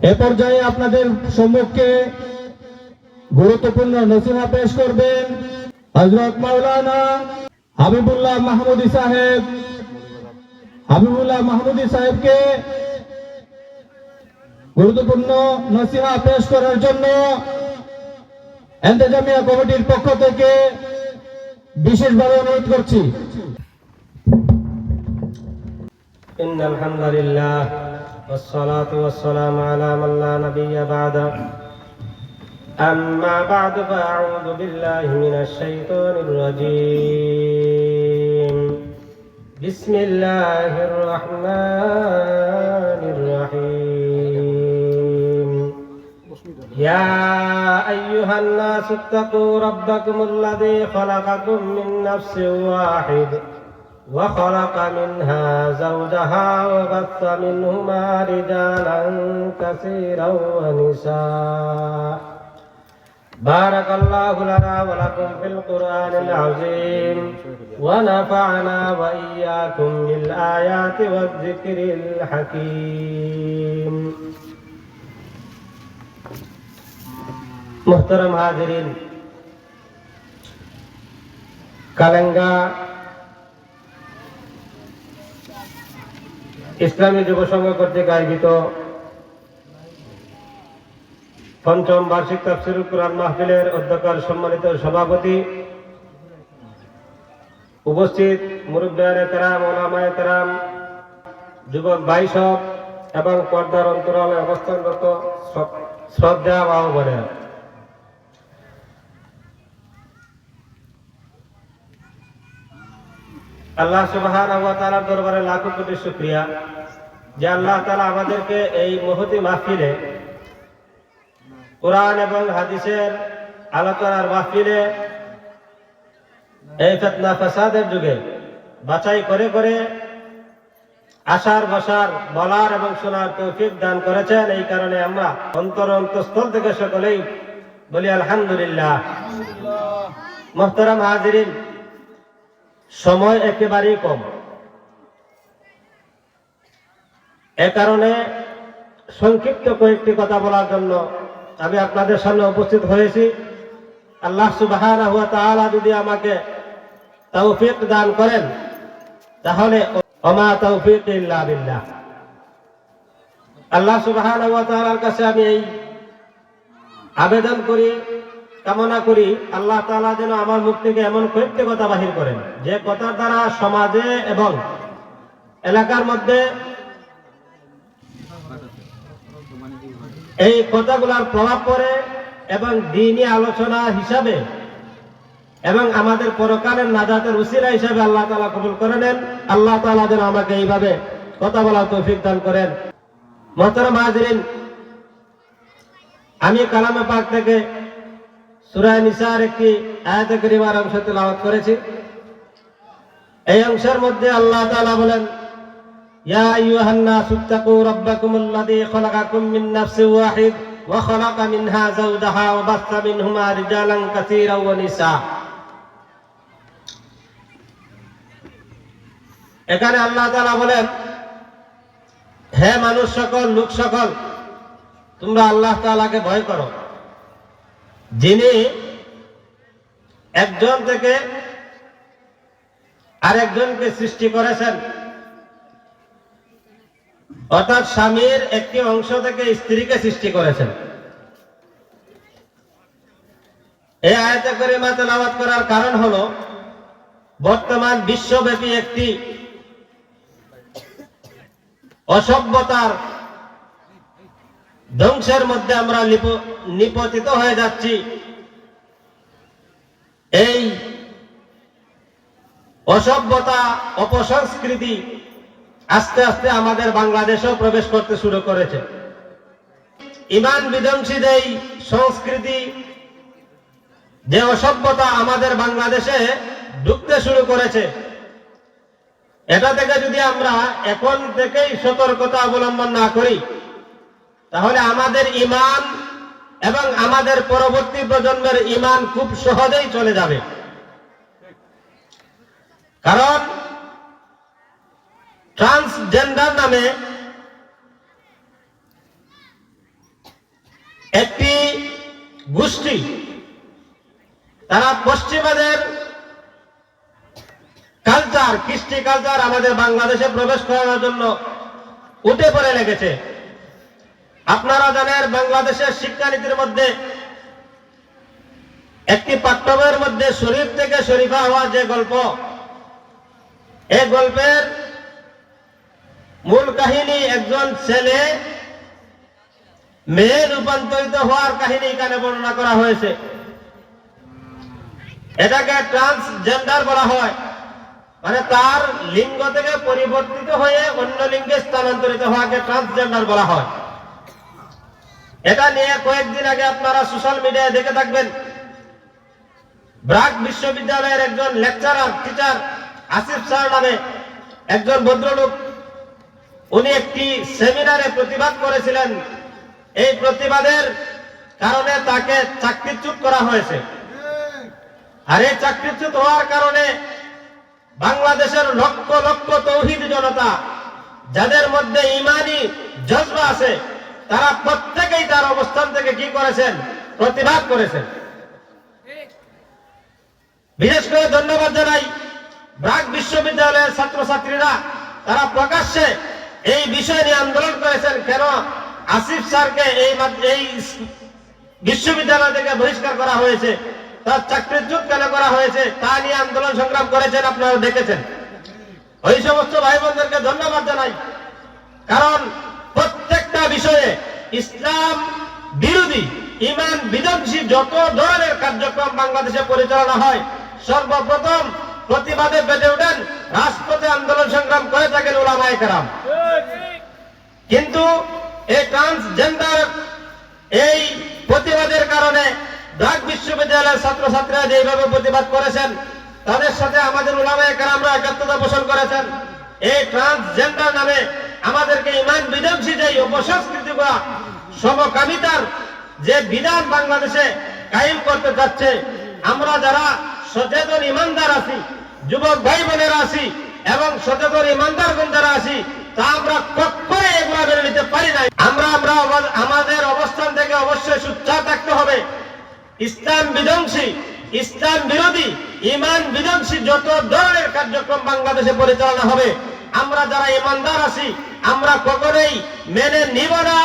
এ পর্যায়ে আপনাদের সম্মুখে গুরুত্বপূর্ণ নসিহা পেশ করবেন হজরত মাওলানা হাবিবুল্লাহ মাহমুদি সাহেব। হাবিবুল্লাহ মাহমুদি সাহেবকে গুরুত্বপূর্ণ নসিহা পেশ করার জন্য এন্তেজামিয়া কমিটির পক্ষ থেকে বিশেষভাবে অনুরোধ করছি। إن الحمد لله والصلاة والسلام على من لا نبي بعده أما بعد فأعوذ بالله من الشيطان الرجيم بسم الله الرحمن الرحيم يا أيها الناس اتقوا ربكم الذي خلقكم من نفس واحد وخلق منها زوجها وبث منهما رجالا كثيرا ونساء. بارك الله لنا ولكم في القرآن العظيم. ونفعنا وإياكم بالآيات والذكر الحكيم. محترم حاضرين كلنگا ইসলামী যুব সংঘ কর্তৃক আয়োজিত পঞ্চম বার্ষিক তাফসিরুল কোরআন মাহফিলের অধ্যক্ষর সম্মানিত সভাপতি উপস্থিত মুরব্বিয়ানে কেরাম, ওলামায় কেরাম, যুবক বাইসব এবং পর্দার অন্তরালে অবস্থানরত শ্র- শ্রদ্ধা বাহবনের আল্লাহ সুবহান দরবারে লাখো কোটি শুক্রিয়া যে আল্লাহ তাআলা আমাদেরকে এই মহতি মাহফিলে কোরআন এবং হাদিসের আলোচনার মাহফিলে এই ফেতনা ফাসাদের যুগে বাছাই করে করে আশার বসার বলার এবং শোনার তৌফিক দান করেছেন। এই কারণে আমরা অন্তর অন্তঃস্থল থেকে সকলেই বলি আলহামদুলিল্লাহ। মোহতারাম হাজিরিন সময় একেবারেই কম। এ কারণে সংক্ষিপ্ত কয়েকটি কথা বলার জন্য আমি আপনাদের সামনে উপস্থিত হয়েছি। আল্লাহ তাআলা যদি আমাকে তৌফিক দান করেন, তাহলে অমা তৌফিক আল্লাহ তাআলার কাছে আমি এই আবেদন করি কামনা করি আল্লাহ তালা যেন আমার মুখ থেকে এমন কয়েকটি কথা বাহির করেন। যে কথার দ্বারা সমাজে এবং এলাকার মধ্যে এই কথাগুলোর প্রভাব পড়ে এবং দিনই আলোচনা হিসাবে এবং আমাদের পরকালের নাজাতের উসিলা হিসাবে আল্লাহ তালা কবুল করে নেন। আল্লাহ তাআলা যেন আমাকে এইভাবে কথা বলার তৌফিক দান করেন। মহতরম হাজরিন, আমি কালামে পাক থেকে সুরায় নিসার একটি আয়াত করিমার অংশ তেলাওয়াত করেছি। এই অংশের মধ্যে আল্লাহ তাআলা বলেন, ইয়া আইয়ুহান নাস আল্লাযী খালাকাকুম মিন নাফসিন ওয়াহিদ ওয়া খালাকা মিনহা যাওজাহা ওয়া বাসসা মিনহুমা রিজালান ওয়া নিসা। এখানে আল্লাহ তাআলা বলেন, হে মানুষ সকল, লোক সকল, তোমরা আল্লাহ তাআলাকে ভয় করো। যিনি একজন থেকে আরেকজনকে সৃষ্টি করেছেন। অর্থাৎ স্বামীর একটি অংশ থেকে স্ত্রীকে সৃষ্টি করেছেন। এই আয়তে করে তেলাওয়াত করার কারণ হল, বর্তমান বিশ্বব্যাপী একটি অসভ্যতার ধ্বংসের মধ্যে আমরা নিপতিত হয়ে যাচ্ছি। এই অসভ্যতা, অপসংস্কৃতি আস্তে আস্তে আমাদের বাংলাদেশেও প্রবেশ করতে শুরু করেছে। ইমান বিধ্বংসী এই সংস্কৃতি, যে অসভ্যতা আমাদের বাংলাদেশে ঢুকতে শুরু করেছে, এটা থেকে যদি আমরা এখন থেকেই সতর্কতা অবলম্বন না করি তাহলে আমাদের ইমান এবং আমাদের পরবর্তী প্রজন্মের ইমান খুব সহজেই চলে যাবে। কারণ ট্রান্সজেন্ডার নামে একটি গোষ্ঠী, তারা পশ্চিমাদের কালচার কৃষ্টি কালচার আমাদের বাংলাদেশে প্রবেশ করানোর জন্য উঠে পড়ে লেগেছে। আপনারা জানেন বাংলাদেশের শিক্ষানীতির মধ্যে একটি পাঠ্যবইয়ের মধ্যে শরীফ থেকে শরীফা হওয়া যে গল্প এই গল্পের মূল কাহিনী একজন ছেলে মেয়ে রূপান্তরিত হওয়ার কাহিনী এখানে বর্ণনা করা হয়েছে। এটাকে ট্রান্সজেন্ডার বলা হয়। মানে তার লিঙ্গ থেকে পরিবর্তিত হয়ে অন্য লিঙ্গে স্থানান্তরিত হওয়াকে ট্রান্সজেন্ডার বলা হয়। এটা নিয়ে কয়েকদিন আগে আপনারা সোশ্যাল মিডিয়ায় দেখে থাকবেন। ব্রাক বিশ্ববিদ্যালয়ের একজন লেকচারার, টিচার আসিফ স্যার নামে একজন ভদ্রলোক। উনি একটি সেমিনারে প্রতিবাদ করেছিলেন। এই প্রতিবাদের কারণে তাকে চাকরিচ্যুত করা হয়েছে। আর এই চাকরিচ্যুত হওয়ার কারণে বাংলাদেশের লক্ষ লক্ষ তৌহিদ জনতা, যাদের মধ্যে ইমানি জজবা আছে তারা প্রত্যেকেই তার অবস্থান থেকে কি করেছেন? প্রতিবাদ করেছেন। বিশেষ করে ধন্যবাদ জানাই ব্রাক বিশ্ববিদ্যালয়ের ছাত্রছাত্রীরা। তারা প্রকাশ্যে এই বিষয় নিয়ে আন্দোলন করেছেন। কেন? আসিফ স্যারকে এই এই বিশ্ববিদ্যালয় থেকে বহিষ্কার করা হয়েছে। তার চাকরিচ্যুত কেন করা হয়েছে? তা নিয়ে আন্দোলন সংগ্রাম করেছেন আপনারা দেখেছেন। ওই সমস্ত ভাই বোনদেরকে ধন্যবাদ জানাই। কারণ বিষয়ে ইসলাম বিরোধী, ইমান বিধ্বংসী যত ধরনের কার্যক্রম বাংলাদেশে পরিচালনা হয়, সর্বপ্রথম প্রতিবাদে বেঁধে ওঠেন রাজপথে আন্দোলন সংগ্রাম করে থাকেন ওলামায় কেরাম। কিন্তু এই ট্রান্সজেন্ডার এই প্রতিবাদের কারণে ঢাক বিশ্ববিদ্যালয়ের ছাত্রছাত্রীরা যেভাবে প্রতিবাদ করেছেন, তাদের সাথে আমাদের উলামায়ে কেরামরা একাত্মতা পোষণ করেছেন। এই ট্রান্সজেন্ডার নামে আমাদেরকে ইমান বিধ্বংসী যে অপসংস্কৃতি বা সমকামিতার যে বিধান বাংলাদেশে কায়েম করতে যাচ্ছে আমরা যারা সচেতন ইমানদার আছি, যুবক ভাই বোনেরা আছি এবং সচেতন ইমানদার গুণ যারা আছি, তা আমরা কখনোই এগুলা মেনে নিতে পারি নাই। আমরা আমরা আমাদের অবস্থান থেকে অবশ্যই সুচ্চার থাকতে হবে। ইসলাম বিধ্বংসী, ইসলাম বিরোধী, ইমান বিধ্বংসী যত ধরনের কার্যক্রম বাংলাদেশে পরিচালনা হবে আমরা যারা ইমানদার আছি, আমরা কখনোই মেনে নিব না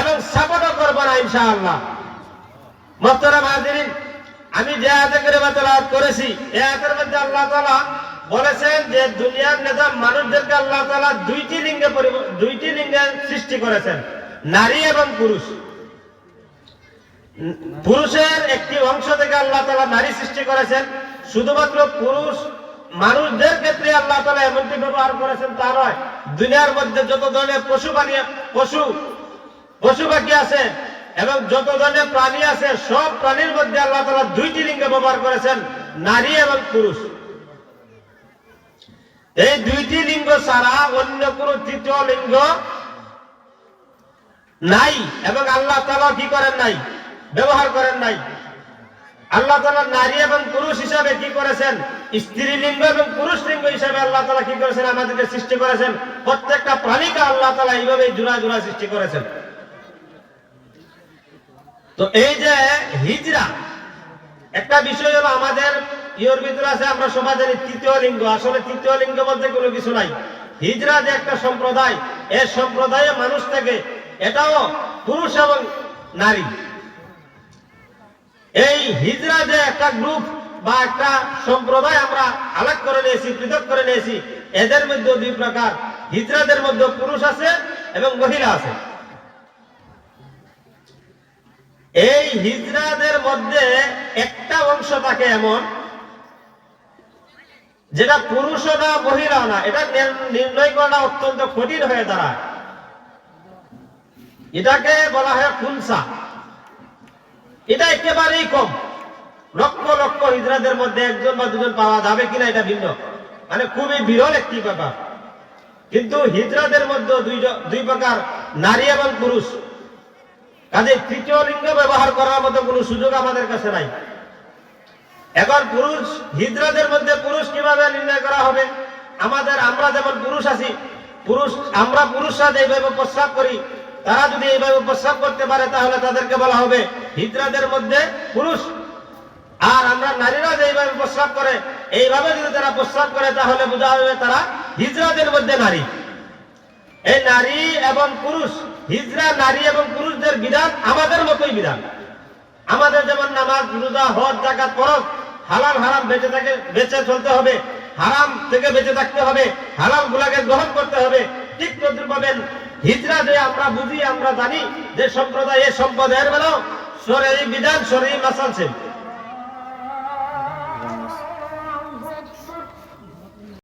এবং সাপোর্টও করব না, ইনশাআল্লাহ। আমি যে আয়াতে করে করেছি, এই আয়াতের মধ্যে আল্লাহ তাআলা বলেছেন যে দুনিয়ার নেতা মানুষদেরকে আল্লাহ তাআলা দুইটি লিঙ্গে দুইটি লিঙ্গে সৃষ্টি করেছেন, নারী এবং পুরুষ। পুরুষের একটি অংশ থেকে আল্লাহ তাআলা নারী সৃষ্টি করেছেন, শুধুমাত্র পুরুষ মানুষদের ক্ষেত্রে আল্লাহ তাআলা এমনটি ব্যবহার করেছেন তা নয়। দুনিয়ার মধ্যে যত ধরনের পশু পানি পশু পশু পাখি আছে এবং যত ধরনের প্রাণী আছে, সব প্রাণীর মধ্যে আল্লাহ তালা দুইটি লিঙ্গ ব্যবহার করেছেন, নারী এবং পুরুষ। এই দুইটি লিঙ্গ ছাড়া অন্য কোন তৃতীয় লিঙ্গ নাই এবং আল্লাহ তালা কি করেন নাই, ব্যবহার করেন নাই। আল্লাহ তাআলা নারী এবং পুরুষ হিসাবে কি করেছেন? স্ত্রী লিঙ্গ এবং পুরুষ লিঙ্গ হিসাবে আল্লাহ তাআলা কি করেছেন? আমাদেরকে সৃষ্টি করেছেন। প্রত্যেকটা প্রাণীকে আল্লাহ তাআলা এইভাবে জোড়া জোড়া সৃষ্টি করেছেন। তো এই যে হিজরা, একটা বিষয় হলো আমাদের ইয়োর ভিতরে আছে, আমরা সবাই জানি তৃতীয় লিঙ্গ। আসলে তৃতীয় লিঙ্গ বলতে কোনো কিছু নাই। হিজরা যে একটা সম্প্রদায়, এই সম্প্রদায়ে মানুষ থেকে এটাও পুরুষ এবং নারী। এই হিজরা যে একটা গ্রুপ বা একটা সম্প্রদায় আমরা আলাগ করে নিয়েছি, পৃথক করে নিয়েছি, এদের মধ্যে দুই প্রকার। হিজরাদের মধ্যে পুরুষ আছে এবং মহিলা আছে। এই হিজরাদের মধ্যে একটা অংশ থাকে এমন, যেটা পুরুষ না, মহিলা না। এটা নির- নির্ণয় করাটা অত্যন্ত কঠিন হয়ে দাঁড়ায়। এটাকে বলা হয় খুলসা এটা একেবারেই কম। লক্ষ লক্ষ হিজরাদের মধ্যে একজন বা দুজন পাওয়া যাবে কিনা এটা ভিন্ন। মানে খুবই বিরল একটি ব্যাপার। কিন্তু হিজরাদের মধ্যে দুই প্রকার নারী এবং পুরুষ। কাজে তৃতীয় লিঙ্গ ব্যবহার করার মতো কোনো সুযোগ আমাদের কাছে নাই। এখন পুরুষ হিজরাদের মধ্যে পুরুষ কীভাবে নির্ণয় করা হবে? আমাদের আমরা যেমন পুরুষ আছি, পুরুষ আমরা পুরুষরা যেভাবে প্রস্রাব করি তারা যদি এইভাবে প্রস্রাব করতে পারে, তাহলে তাদেরকে বলা হবে হিজরাদের মধ্যে পুরুষ। আর আমরা নারীরা যেইভাবে প্রস্রাব করে, এইভাবে যদি তারা প্রস্রাব করে, তাহলে বোঝা হবে তারা হিজরাদের মধ্যে নারী। এই নারী এবং পুরুষ, হিজরা নারী এবং পুরুষদের বিধান আমাদের মতোই বিধান। আমাদের যেমন নামাজ, রোজা, হজ জাকাত ফরজ, হালাল, হারাম বেঁচে থাকে, বেঁচে চলতে হবে। হারাম থেকে বেঁচে থাকতে হবে। হালাল গুলাকে গ্রহণ করতে হবে। ঠিক তদ্রুপ পাবেন হিজরা যে আমরা বুঝি, আমরা জানি যে সম্প্রদায় এ সম্প্রদায়ের বেলাও সরে বিধান সরে মাসাল সেম